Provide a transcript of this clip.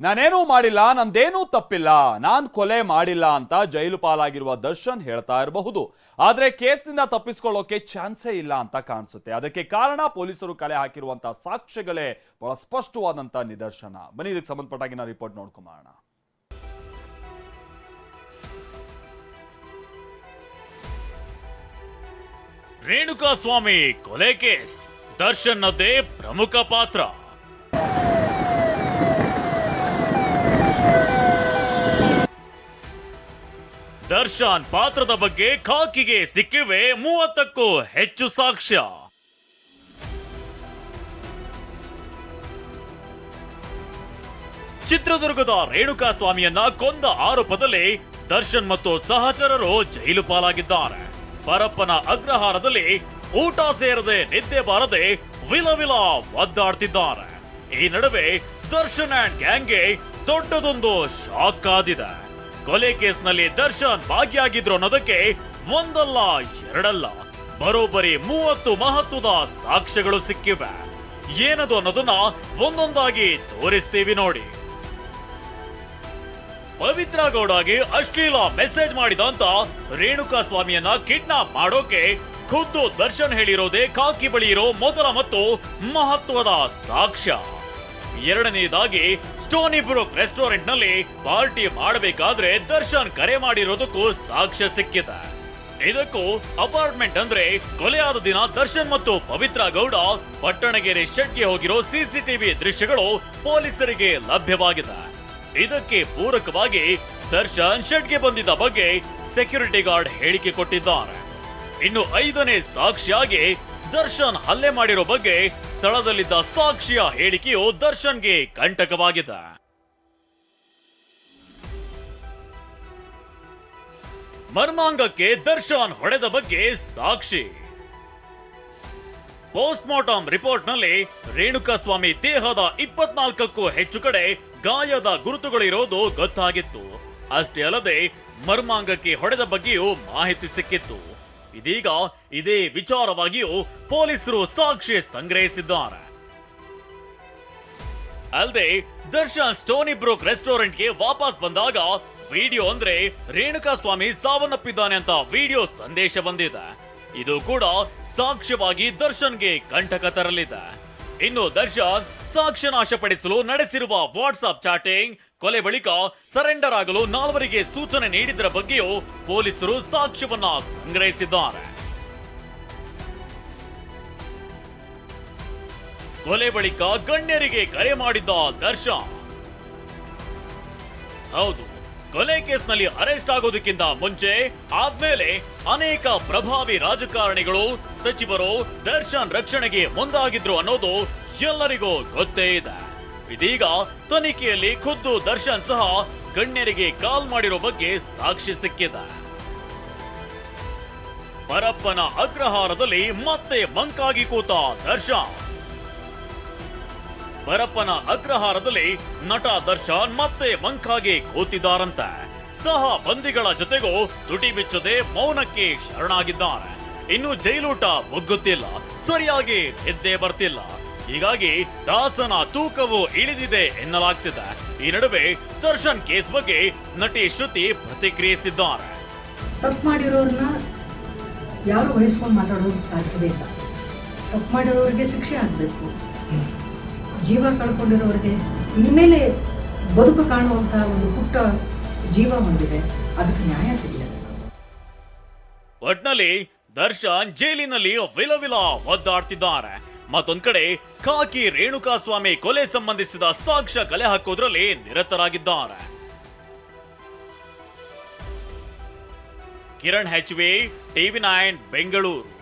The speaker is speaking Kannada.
ನಾನೇನೂ ಮಾಡಿಲ್ಲ, ನಂದೇನೂ ತಪ್ಪಿಲ್ಲ, ನಾನು ಕೊಲೆ ಮಾಡಿಲ್ಲ ಅಂತ ಜೈಲು ಪಾಲಾಗಿರುವ ದರ್ಶನ್ ಹೇಳ್ತಾ ಇರಬಹುದು. ಆದರೆ ಕೇಸ್ನಿಂದ ತಪ್ಪಿಸ್ಕೊಳ್ಳೋಕೆ ಚಾನ್ಸೇ ಇಲ್ಲ ಅಂತ ಕಾಣಿಸುತ್ತೆ. ಅದಕ್ಕೆ ಕಾರಣ ಪೊಲೀಸರು ಕಲೆ ಹಾಕಿರುವಂತಹ ಸಾಕ್ಷ್ಯಗಳೇ ಬಹಳ ಸ್ಪಷ್ಟವಾದಂತ ನಿದರ್ಶನ. ಬನ್ನಿ, ಇದಕ್ಕೆ ಸಂಬಂಧಪಟ್ಟಾಗಿನ ರಿಪೋರ್ಟ್ ನೋಡ್ಕೊಂಬೋಣ ರೇಣುಕಾ ಸ್ವಾಮಿ ಕೊಲೆ ಕೇಸ್. ದರ್ಶನ್ನದೇ ಪ್ರಮುಖ ಪಾತ್ರ. ದರ್ಶನ್ ಪಾತ್ರದ ಬಗ್ಗೆ ಖಾಕಿಗೆ ಸಿಕ್ಕಿವೆ ಮೂವತ್ತಕ್ಕೂ ಹೆಚ್ಚು ಸಾಕ್ಷ್ಯ. ಚಿತ್ರದುರ್ಗದ ರೇಣುಕಾ ಸ್ವಾಮಿಯನ್ನ ಕೊಂದ ಆರೋಪದಲ್ಲಿ ದರ್ಶನ್ ಮತ್ತು ಸಹಚರರು ಜೈಲು ಪಾಲಾಗಿದ್ದಾರೆ. ಪರಪ್ಪನ ಅಗ್ರಹಾರದಲ್ಲಿ ಊಟ ಸೇರದೆ ನಿದ್ದೆ ಬಾರದೆ ವಿಲ ವಿಲ ಒದ್ದಾಡ್ತಿದ್ದಾರೆ. ಈ ನಡುವೆ ದರ್ಶನ್ ಅಂಡ್ ಗ್ಯಾಂಗ್ಗೆ ದೊಡ್ಡದೊಂದು ಶಾಕ್ ಕಾದಿದೆ ಕೊಲೆ ಕೇಸ್ನಲ್ಲಿ ದರ್ಶನ್ ಭಾಗಿಯಾಗಿದ್ರು ಅನ್ನೋದಕ್ಕೆ ಒಂದಲ್ಲ, ಎರಡಲ್ಲ. ಬರೋಬ್ಬರಿ ಮೂವತ್ತು ಮಹತ್ವದ ಸಾಕ್ಷ್ಯಗಳು ಸಿಕ್ಕಿವೆ. ಏನದು ಅನ್ನೋದನ್ನ ಒಂದೊಂದಾಗಿ ತೋರಿಸ್ತೀವಿ ನೋಡಿ. ಪವಿತ್ರ ಗೌಡಗೆ ಅಶ್ಲೀಲ ಮೆಸೇಜ್ ಮಾಡಿದ ಅಂತ ರೇಣುಕಾ ಸ್ವಾಮಿಯನ್ನ ಕಿಡ್ನಾಪ್ ಮಾಡೋಕೆ ಖುದ್ದು ದರ್ಶನ್ ಹೇಳಿರೋದೇ ಕಾಕಿ ಬಳಿ ಇರೋ ಮೊದಲ ಮತ್ತು ಮಹತ್ವದ ಸಾಕ್ಷ್ಯ. ಎರಡನೇದಾಗಿ ಸ್ಟೋನಿ ಬ್ರೂಕ್ ರೆಸ್ಟೋರೆಂಟ್ನಲ್ಲಿ ಪಾರ್ಟಿ ಮಾಡಬೇಕಾದ್ರೆ ದರ್ಶನ್ ಕರೆ ಮಾಡಿರೋದಕ್ಕೂ ಸಾಕ್ಷ್ಯ ಸಿಕ್ಕಿದೆ. ಇದಕ್ಕೂ ಅಪಾರ್ಟ್ಮೆಂಟ್ ಅಂದ್ರೆ ಕೊಲೆಯಾದ ದಿನ ದರ್ಶನ್ ಮತ್ತು ಪವಿತ್ರ ಗೌಡ ಪಟ್ಟಣಗೆರೆ ಶೆಟ್ಗೆ ಹೋಗಿರೋ ಸಿಸಿಟಿವಿ ದೃಶ್ಯಗಳು ಪೊಲೀಸರಿಗೆ ಲಭ್ಯವಾಗಿದೆ. ಇದಕ್ಕೆ ಪೂರಕವಾಗಿ ದರ್ಶನ್ ಶೆಟ್ಗೆ ಬಂದಿದ್ದ ಬಗ್ಗೆ ಸೆಕ್ಯೂರಿಟಿ ಗಾರ್ಡ್ ಹೇಳಿಕೆ ಕೊಟ್ಟಿದ್ದಾರೆ. ಇನ್ನು ಐದನೇ ಸಾಕ್ಷಿಯಾಗಿ ದರ್ಶನ್ ಹಲ್ಲೆ ಮಾಡಿರೋ ಬಗ್ಗೆ ಸ್ಥಳದಲ್ಲಿದ್ದ ಸಾಕ್ಷಿಯ ಹೇಳಿಕೆಯು ದರ್ಶನ್ಗೆ ಕಂಟಕವಾಗಿದೆ. ಮರ್ಮಾಂಗಕ್ಕೆ ದರ್ಶನ್ ಹೊಡೆದ ಬಗ್ಗೆ ಸಾಕ್ಷಿ. ಪೋಸ್ಟ್ ಮಾರ್ಟಮ್ ರಿಪೋರ್ಟ್ನಲ್ಲಿ ರೇಣುಕಾ ಸ್ವಾಮಿ ದೇಹದ ಇಪ್ಪತ್ನಾಲ್ಕಕ್ಕೂ ಹೆಚ್ಚು ಕಡೆ ಗಾಯದ ಗುರುತುಗಳಿರೋದು ಗೊತ್ತಾಗಿತ್ತು. ಅಷ್ಟೇ ಅಲ್ಲದೆ ಮರ್ಮಾಂಗಕ್ಕೆ ಹೊಡೆದ ಬಗ್ಗೆಯೂ ಮಾಹಿತಿ ಸಿಕ್ಕಿತ್ತು. ಇದೀಗ ಇದೇ ವಿಚಾರವಾಗಿಯೂ ಪೊಲೀಸರು ಸಾಕ್ಷಿ ಸಂಗ್ರಹಿಸಿದ್ದಾರೆ. ಅಲ್ಲದೆ ದರ್ಶನ್ ಸ್ಟೋನಿ ಬ್ರೂಕ್ ರೆಸ್ಟೋರೆಂಟ್ಗೆ ವಾಪಸ್ ಬಂದಾಗ ವಿಡಿಯೋ ಅಂದ್ರೆ ರೇಣುಕಾ ಸ್ವಾಮಿ ಸಾವನ್ನಪ್ಪಿದ್ದಾನೆ ಅಂತ ವಿಡಿಯೋ ಸಂದೇಶ ಬಂದಿದೆ. ಇದು ಕೂಡ ಸಾಕ್ಷ್ಯವಾಗಿ ದರ್ಶನ್ಗೆ ಕಂಟಕ ತರಲಿದೆ. ಇನ್ನು ದರ್ಶನ್ ಸಾಕ್ಷ್ಯ ನಾಶಪಡಿಸಲು ನಡೆಸಿರುವ ವಾಟ್ಸ್ಆಪ್ ಚಾಟಿಂಗ್. ಕೊಲೆ ಬಳಿಕ ಸರೆಂಡರ್ ಆಗಲು ನಾಲ್ವರಿಗೆ ಸೂಚನೆ ನೀಡಿದ್ದರ ಬಗ್ಗೆಯೂ ಪೊಲೀಸರು ಸಾಕ್ಷ್ಯವನ್ನ ಸಂಗ್ರಹಿಸಿದ್ದಾರೆ. ಕೊಲೆ ಬಳಿಕ ಗಣ್ಯರಿಗೆ ಕರೆ ಮಾಡಿದ್ದ ದರ್ಶನ್. ಹೌದು ಕೊಲೆ ಕೇಸ್ನಲ್ಲಿ ಅರೆಸ್ಟ್ ಆಗೋದಕ್ಕಿಂತ ಮುಂಚೆ ಆದ್ಮೇಲೆ ಅನೇಕ ಪ್ರಭಾವಿ ರಾಜಕಾರಣಿಗಳು, ಸಚಿವರು, ದರ್ಶನ್ ರಕ್ಷಣೆಗೆ ಮುಂದಾಗಿದ್ರು ಅನ್ನೋದು ಎಲ್ಲರಿಗೂ ಗೊತ್ತೇ ಇದೆ. ಇದೀಗ ತನಿಖೆಯಲ್ಲಿ ಖುದ್ದು ದರ್ಶನ್ ಸಹ ಗಣ್ಯರಿಗೆ ಕಾಲ್ ಮಾಡಿರೋ ಬಗ್ಗೆ ಸಾಕ್ಷಿ ಸಿಕ್ಕಿದೆ. ಪರಪ್ಪನ ಅಗ್ರಹಾರದಲ್ಲಿ ಮತ್ತೆ ಮಂಕಾಗಿ ಕೂತ ದರ್ಶನ್. ಪರಪ್ಪನ ಅಗ್ರಹಾರದಲ್ಲಿ ನಟ ದರ್ಶನ್ ಮತ್ತೆ ಮಂಕಾಗಿ ಕೂತಿದ್ದಾರಂತ. ಸಹ ಬಂದಿಗಳ ಜೊತೆಗೂ ತುಟಿ ಬಿಚ್ಚದೆ ಮೌನಕ್ಕೆ ಶರಣಾಗಿದ್ದಾರೆ. ಇನ್ನು ಜೈಲೂಟ ಒಗ್ಗುತ್ತಿಲ್ಲ ಸರಿಯಾಗಿ ನಿದ್ದೆ ಬರ್ತಿಲ್ಲ. ಹೀಗಾಗಿ ದಾಸನ ತೂಕವು ಇಳಿದಿದೆ ಎನ್ನಲಾಗ್ತಿದೆ. ಈ ನಡುವೆ ದರ್ಶನ್ ಕೇಸ್ ಬಗ್ಗೆ ನಟಿ ಶ್ರುತಿ ಪ್ರತಿಕ್ರಿಯಿಸಿದ್ದಾರೆ. ತಪ್ಪು ಮಾಡಿರೋರ್ನ ಯಾರು ವಹಿಸ್ಕೊಂಡು ಮಾತಾಡೋದಕ್ಕೆ ಸಾಧ್ಯವೇ ಇಲ್ಲ. ತಪ್ಪು ಮಾಡಿರೋರಿಗೆ ಶಿಕ್ಷೆ ಆಗಬೇಕು. ಜೀವ ಕಳ್ಕೊಂಡಿರೋರಿಗೆ ಇನ್ಮೇಲೆ ಬದುಕು ಕಾಣುವಂಥ ಒಂದು ಪುಟ್ಟ ಜೀವ ಹೊಂದಿದೆ. ಅದಕ್ಕೆ ನ್ಯಾಯ ಸಿಗಲಿಲ್ಲ. ಒಟ್ನಲ್ಲಿ ದರ್ಶನ್ ಜೈಲಿನಲ್ಲಿ ವಿಲವಿಲ ಒದ್ದಾಡ್ತಿದ್ದಾರೆ. ಮತ್ತೊಂದ್ ಕಡೆ ಖಾಕಿ ರೇಣುಕಾ ಸ್ವಾಮಿ ಕೊಲೆ ಸಂಬಂಧಿಸಿದ ಸಾಕ್ಷ್ಯ ಕಲೆ ಹಾಕೋದ್ರಲ್ಲಿ ನಿರತರಾಗಿದ್ದಾರೆ. Kiran H V TV nine, Bengaluru.